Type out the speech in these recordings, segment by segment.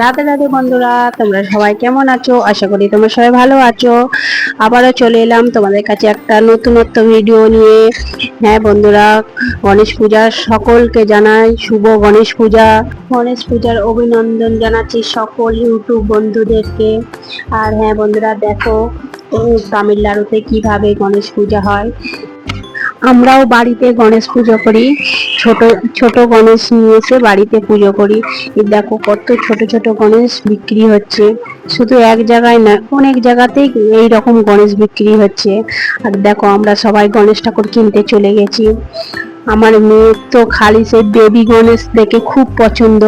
রাতে রাতে বন্ধুরা, তোমরা সবাই কেমন আছো? আশা করি তোমরা সবাই ভালো আছো। আবারও চলে এলাম তোমাদের কাছে একটা নতুনত্ব ভিডিও নিয়ে। হ্যাঁ বন্ধুরা, গণেশ পূজার সকলকে জানাই শুভ গণেশ পূজা। গণেশ পূজার অভিনন্দন জানাচ্ছি সকল ইউটিউব বন্ধুদেরকে। আর হ্যাঁ বন্ধুরা, দেখো তামিলনাড়ুতে কীভাবে গণেশ পূজা হয়। আমরাও বাড়িতে গণেশ পুজো করি। ছোট ছোট গণেশ নিয়ে এসে বাড়িতে পুজো করি। দেখো কত ছোট ছোট গণেশ বিক্রি হচ্ছে। শুধু এক জায়গায় না, অনেক জায়গাতেই এই রকম গণেশ বিক্রি হচ্ছে। আর দেখো আমরা সবাই গণেশ ঠাকুর কিনতে চলে গেছি। আমার মেয়ের তো খালি সেই বেবি গণেশ দেখে খুব পছন্দ।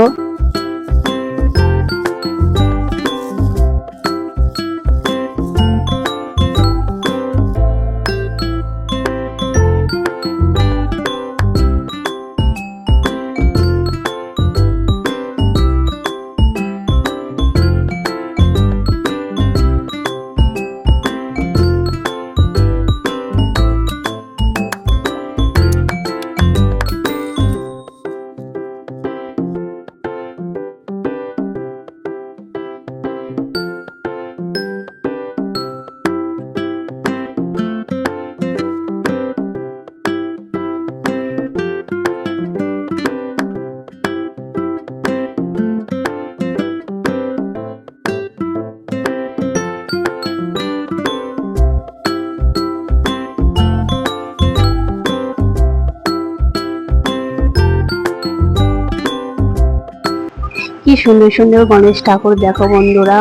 সুন্দর সুন্দর গণেশ ঠাকুর দেখো বন্ধুরা।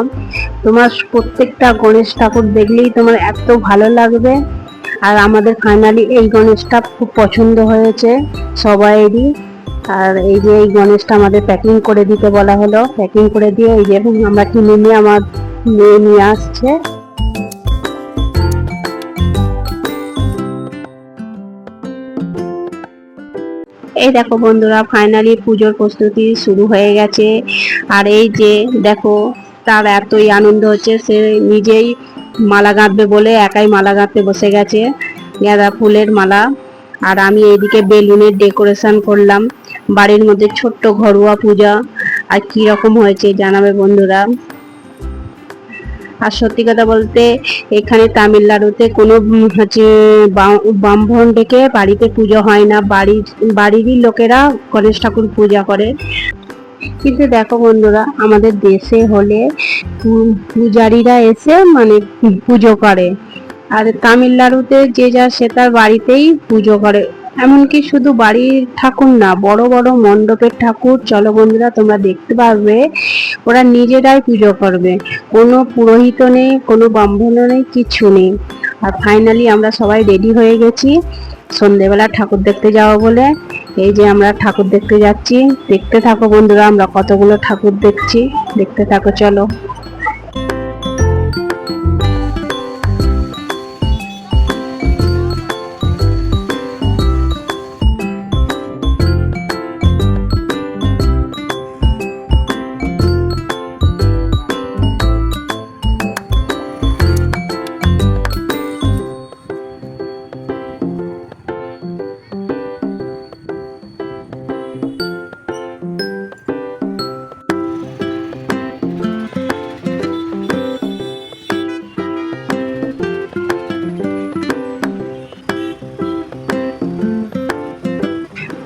তোমার প্রত্যেকটা গণেশ ঠাকুর দেখলেই তোমার এত ভালো লাগবে। আর আমাদের ফাইনালি এই গণেশটা খুব পছন্দ হয়েছে সবাইয়েরই আর এই যে এই গণেশটা আমাদের প্যাকিং করে দিতে বলা হলো। প্যাকিং করে দিয়ে এই যে আমরা কিনে নিয়ে আমার মেয়ে নিয়ে আসছে। এই দেখো বন্ধুরা ফাইনালি পুজোর প্রস্তুতি শুরু হয়ে গেছে। আর এই যে দেখো, তার এতই আনন্দ হচ্ছে, সে নিজেই মালা গাঁথবে বলে একাই মালা গাঁথতে বসে গেছে। গাঁদা ফুলের মালা। আর আমি এইদিকে বেলুনের ডেকোরেশন করলাম। বাড়ির মধ্যে ছোট্ট ঘরোয়া পূজা। আর কি রকম হয়েছে জানাবে বন্ধুরা। আর সত্যি কথা বলতে এখানে তামিলনাড়ুতে কোনো হচ্ছে ব্রাহ্মণ ডেকে বাড়িতে পুজো হয় না। বাড়ির বাড়িরই লোকেরা গণেশ ঠাকুর পূজা করে। কিন্তু দেখো বন্ধুরা, আমাদের দেশে হলে পূজারীরা এসে মানে পুজো করে। আর তামিলনাড়ুতে যে যা, সে তার বাড়িতেই পুজো করে। এমনকি শুধু বাড়ির ঠাকুর না, বড় বড় মণ্ডপের ঠাকুর, চলো বন্ধুরা, তোমরা দেখতে পারবে, ওরা নিজেরাই পুজো করবে। কোনো পুরোহিত নেই, কোনো ব্রাহ্মণ নেই, কিছু নেই। আর ফাইনালি আমরা সবাই রেডি হয়ে গেছি, সন্ধেবেলা ঠাকুর দেখতে যাওয়া বলে। এই যে আমরা ঠাকুর দেখতে যাচ্ছি, দেখতে থাকো বন্ধুরা, আমরা কতগুলো ঠাকুর দেখছি, দেখতে থাকো, চলো।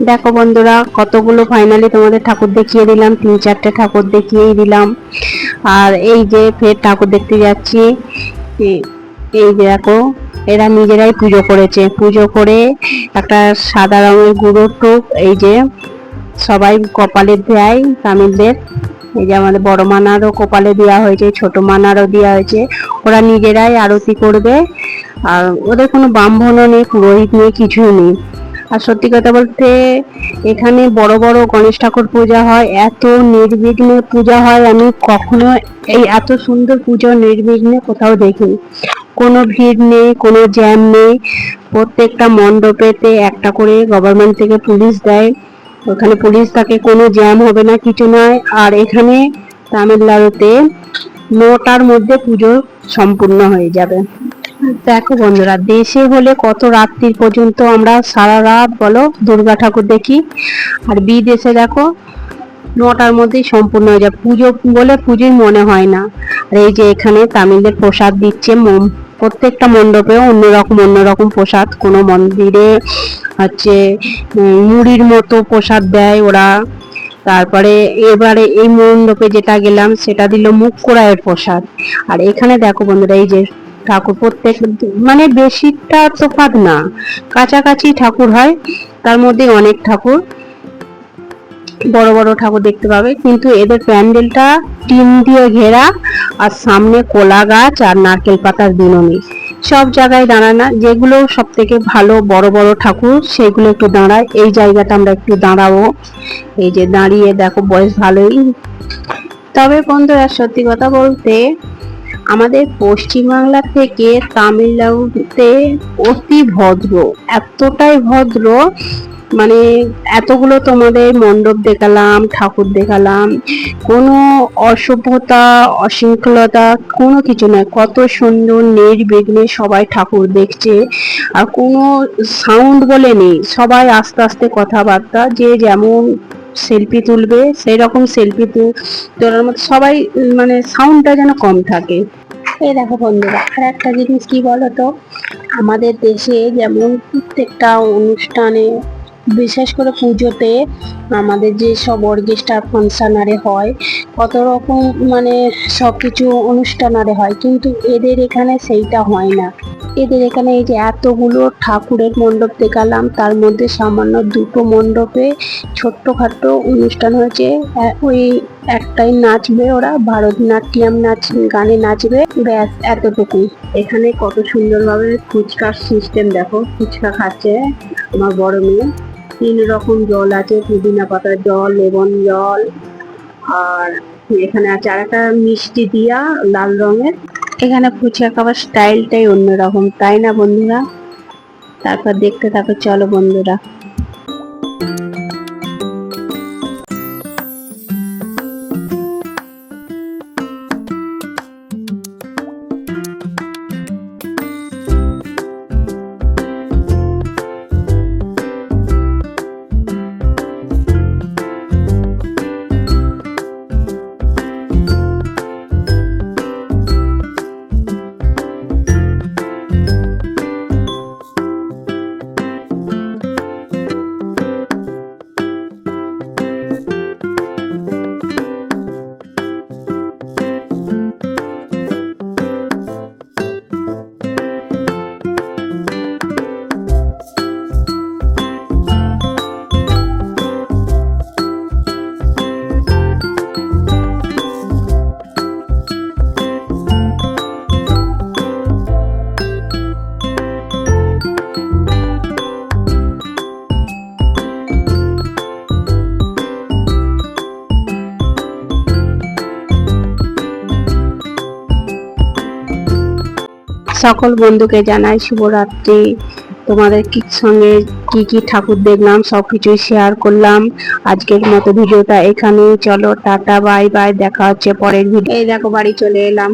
দেখো বন্ধুরা, কতগুলো ফাইনালি তোমাদের ঠাকুর দেখিয়ে দিলাম, তিন চারটে ঠাকুর দেখিয়েই দিলাম। আর এই যে ফের ঠাকুর দেখতে যাচ্ছি এই যে দেখো, এরা নিজেরাই পুজো করেছে। পুজো করে একটা সাদা রঙের গুঁড়ো টুক এই যে সবাই কপালে দেয় তামিলদের এই যে আমাদের বড় মানারও কপালে দেওয়া হয়েছে, ছোট মানারও দেওয়া হয়েছে। ওরা নিজেরাই আরতি করবে। আর ওদের কোনো ব্রাহ্মণও নেই, পুরোহিত নেই, কিছুই নেই। সত্যি কথা বলতে, এখানে বড় বড় গণেশ ঠাকুর পূজা হয়, এত নির্বিঘ্নে পূজা হয়, আমি কখনো এই এত সুন্দর পুজো নির্বিঘ্নে কোথাও দেখিনি। কোনো ভিড় নেই, কোনো জ্যাম নেই, প্রত্যেকটা মণ্ডপেতে একটা করে গভর্নমেন্ট থেকে পুলিশ দেয়, ওখানে পুলিশ থাকে, কোনো জ্যাম হবে না, কিছু নয় আর এখানে তামিলনাড়ুতে নটার মধ্যে পুজো সম্পূর্ণ হয়ে যাবে। দেখো বন্ধুরা, দেশে হলে কত রাত্রি পর্যন্ত আমরা সারা রাত বলো দুর্গা ঠাকুর দেখি, আর বিদেশে দেখো নটার মধ্যেই সম্পূর্ণ হয়ে যায়। পুজো বলে পুজোই মনে হয় না। আর এই যে এখানে তামিলদের প্রসাদ দিচ্ছে মোম- প্রত্যেকটা মণ্ডপে অন্যরকম অন্যরকম প্রসাদ। কোনো মন্দিরে হচ্ছে মুড়ির মতো প্রসাদ দেয় ওরা। তারপরে এবারে এই মণ্ডপে যেটা গেলাম, সেটা দিল মুখ কোড়ায়ের প্রসাদ। আর এখানে দেখো বন্ধুরা, এই যে ঠাকুর, প্রত্যেক মানে বেশিটা তফাৎ না। কাছাকাছি ঠাকুর হয়, তার মধ্যে অনেক ঠাকুর। বড় বড় ঠাকুর দেখতে পাবে। কিন্তু এদের প্যান্ডেলটা টিন দিয়ে ঘেরা, আর সামনে কোলা গাছ আর নারকেল পাতার বিনুনি। সব জায়গায় দাঁড়ায় না। যেগুলো সব থেকে ভালো বড় বড় ঠাকুর সেগুলো একটু দাঁড়ায়। এই জায়গাটা আমরা একটু দাঁড়াবো। এই যে দাঁড়িয়ে দেখো, বয়স ভালোই। তবে বন্ধুরা, সত্যি কথা বলতে আমাদের পশ্চিমবাংলা থেকে তামিলনাড়ুতে অতি ভদ্র, এতটাই ভদ্র মানে এতগুলো তোমাদের মণ্ডপ দেখালাম, ঠাকুর দেখালাম, কোনো অসভ্যতা, অশৃঙ্খলতা, কোনো কিছু নয় কত সুন্দর নির্বিঘ্নে সবাই ঠাকুর দেখছে, আর কোনো সাউন্ড বলে নেই, সবাই আস্তে আস্তে কথাবার্তা, যে যেমন সেলফি তুলবে সেই রকম সেলফি তোলার মতো সবাই মানে সাউন্ডটা যেন কম থাকে। এই দেখো বন্ধুরা, আর একটা জিনিস কি বলতো? আমাদের দেশে যেমন প্রত্যেকটা অনুষ্ঠানে বিশেষ করে পুজোতে আমাদের যে সব অর্কেস্ট্রা ফাংশন আরে হয়, কত রকম মানে সব কিছু অনুষ্ঠান আরে হয়, কিন্তু এদের এখানে সেইটা হয় না। এদের এখানে এই যে এতগুলো ঠাকুরের মণ্ডপ দেখালাম, তার মধ্যে সামান্য দুটো মণ্ডপে ছোট্টখাটো অনুষ্ঠান হয়েছে। ওই একটাই নাচবে ওরা, ভারতনাট্যম নাচ, গানে নাচবে। ব্যাস, এতটুকুই। এখানে কত সুন্দরভাবে ফুচকার সিস্টেম দেখো, ফুচকা খাচ্ছে আমার বড় মেয়ে। তিন রকম জল আছে, পুদিনা পাতার জল, লেবন জল, আর এখানে আছে আর একটা মিষ্টি দিয়া লাল রঙের। এখানে ফুচকা খাবার স্টাইলটাই অন্যরকম, তাই না বন্ধুরা? তারপর দেখতে থাকো, চলো বন্ধুরা। সকল বন্ধুকে জানাই শুভরাত্রি। তোমাদের কি সঙ্গে কি কি ঠাকুর দেখলাম সব কিছুই শেয়ার করলাম। আজকের মতো ভিডিওটা এখানেই, চলো টাটা বাই বাই দেখা হচ্ছে পরের ভিডিও এই দেখো, বাড়ি চলে এলাম।